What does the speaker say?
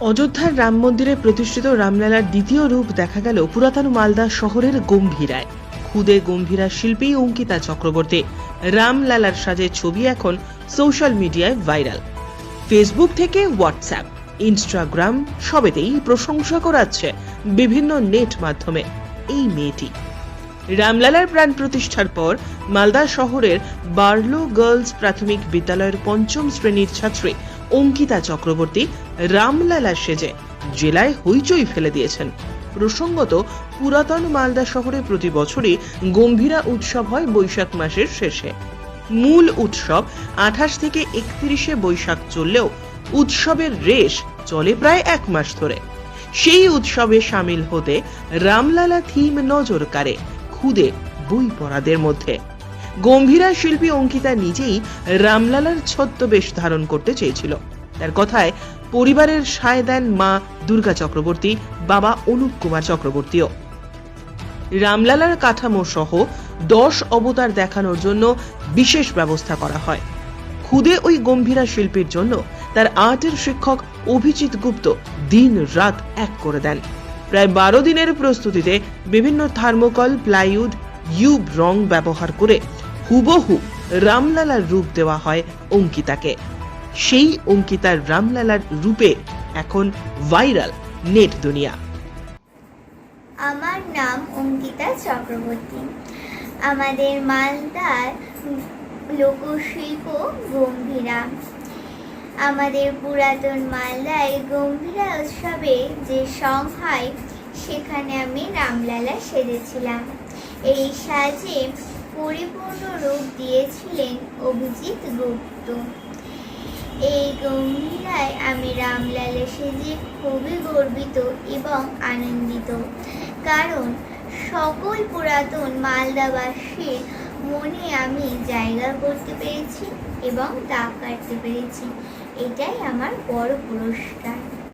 অযোধ্যার রাম মন্দিরে প্রতিষ্ঠিত রামলালার দ্বিতীয় রূপ দেখা গেল পুরাতন মালদা শহরের গম্ভীরায়। খুদে গম্ভীরা শিল্পী অঙ্কিতা চক্রবর্তী। রামলালার সাজে ছবি এখন সোশ্যাল মিডিয়ায় ভাইরাল। ফেসবুক থেকে হোয়াটসঅ্যাপ, ইনস্টাগ্রাম সবেতেই প্রশংসা করাচ্ছে বিভিন্ন নেট মাধ্যমে। এই মেয়েটি রামলালার প্রাণ প্রতিষ্ঠার পর মালদা শহরের বার্লো গার্লস প্রাথমিক বিদ্যালয়ের পঞ্চম শ্রেণির ছাত্রী অঙ্কিতা চক্রবর্তী রামলালা সেজে জেলায় হইচই ফেলে দিয়েছেন। প্রসঙ্গত, পুরাতন মালদা শহরে প্রতি বছরই গম্ভীরা উৎসব হয় বৈশাখ মাসের শেষে। মূল উৎসব আঠাশ থেকে একত্রিশে বৈশাখ চললেও উৎসবের রেশ চলে প্রায় এক মাস ধরে। সেই উৎসবে সামিল হতে রামলালা থিম নজর কাড়ে খুদে বই পড়াদের মধ্যে। গম্ভীরা শিল্পী অঙ্কিতা নিজেই রামলালার ছদ্মবেশ ধারণ করতে চেয়েছিল। তার কথায় পরিবারের সায় দেন মা দুর্গা চক্রবর্তী, বাবা অনুপ কুমার চক্রবর্তীও। রামলালার কাঠামো সহ দশ অবতার দেখানোর জন্য বিশেষ ব্যবস্থা করা হয়। খুদে ওই গম্ভীরা শিল্পীর জন্য তার আর্টের শিক্ষক অভিজিৎ গুপ্ত দিন রাত এক করে দেন। প্রায় বারো দিনের প্রস্তুতিতে বিভিন্ন থার্মোকল, প্লাইউড ইউব রং ব্যবহার করে হুবহু রামলালার রূপ দেওয়া হয় অঙ্কিতাকে। সেই অঙ্কিতার রামলালার রূপে এখন ভাইরাল নেট দুনিয়া। আমার নাম অঙ্কিতা চক্রবর্তী। আমাদের মালদার লোকশিল্প গম্ভীরা। আমাদের পুরাতন মালদায় গম্ভীরা উৎসবে যে সং হয়, সেখানে আমি রামলালা সেজেছিলাম। এই সাজে পরিপূর্ণ রূপ দিয়েছিলেন অভিজিৎ গুপ্ত। এই গম্ভীরায় আমি রামলালা সেজে খুবই গর্বিত এবং আনন্দিত। কারণ সকল পুরাতন মালদাবাসীর মনে আমি জায়গা করতে পেরেছি এবং দাগ কাটতে পেরেছি। এটাই আমার বড় পুরস্কার।